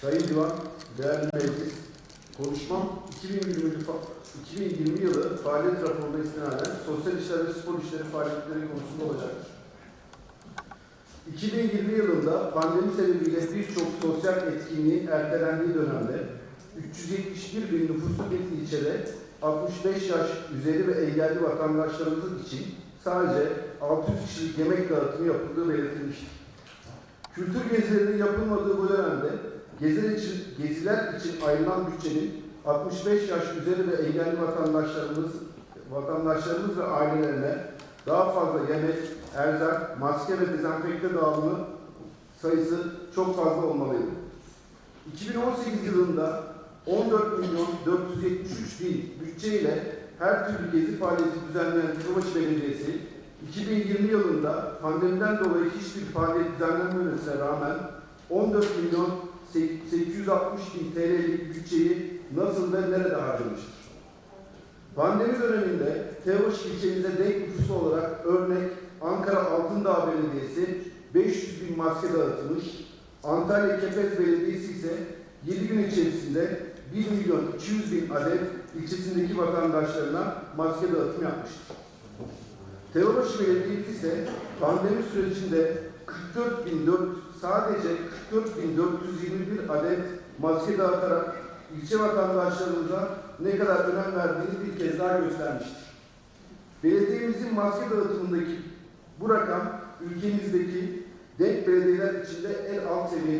Sayın Divan, değerli meclis, konuşmam 2020, fa- 2020 yılı faaliyet raporuna istinaden sosyal işler ve spor işleri faaliyetleri konusunda olacaktır. 2020 yılında pandemi sebebiyle birçok sosyal etkinliğin ertelendiği dönemde 371 bin nüfuslu bir ilçede 65 yaş üzeri ve engelli vatandaşlarımız için sadece 600 kişilik yemek dağıtımı yapıldığı belirtilmiştir. Kültür gezilerinin yapılmadığı bu dönemde geziler için, geziler için ayrılan bütçenin 65 yaş üzeri ve engelli vatandaşlarımız vatandaşlarımız ve ailelerine daha fazla yemek, erzak, maske ve dezenfekte dağılımı sayısı çok fazla olmalıydı. 2018 yılında 14 milyon 473 bin bütçeyle her türlü gezi faaliyeti düzenleyen Kırbaç Belediyesi 2020 yılında pandemiden dolayı hiçbir faaliyet düzenlenmemesine rağmen 14 milyon 860 bin TL'lik bütçeyi nasıl ve nerede harcamıştır? Pandemi döneminde Teoş ilçemize denk nüfusu olarak örnek Ankara Altındağ Belediyesi 500 bin maske dağıtmış, Antalya Kepez Belediyesi ise 7 gün içerisinde 1 milyon 200 bin adet ilçesindeki vatandaşlarına maske dağıtım yapmıştır. Teobaşı Belediyesi ise pandemi sürecinde 44.400 sadece 44.421 adet maske dağıtarak ilçe vatandaşlarımıza ne kadar önem verdiğini bir kez daha göstermiştir. Belediyemizin maske dağıtımındaki bu rakam ülkemizdeki denk belediyeler içinde en alt seviyededir.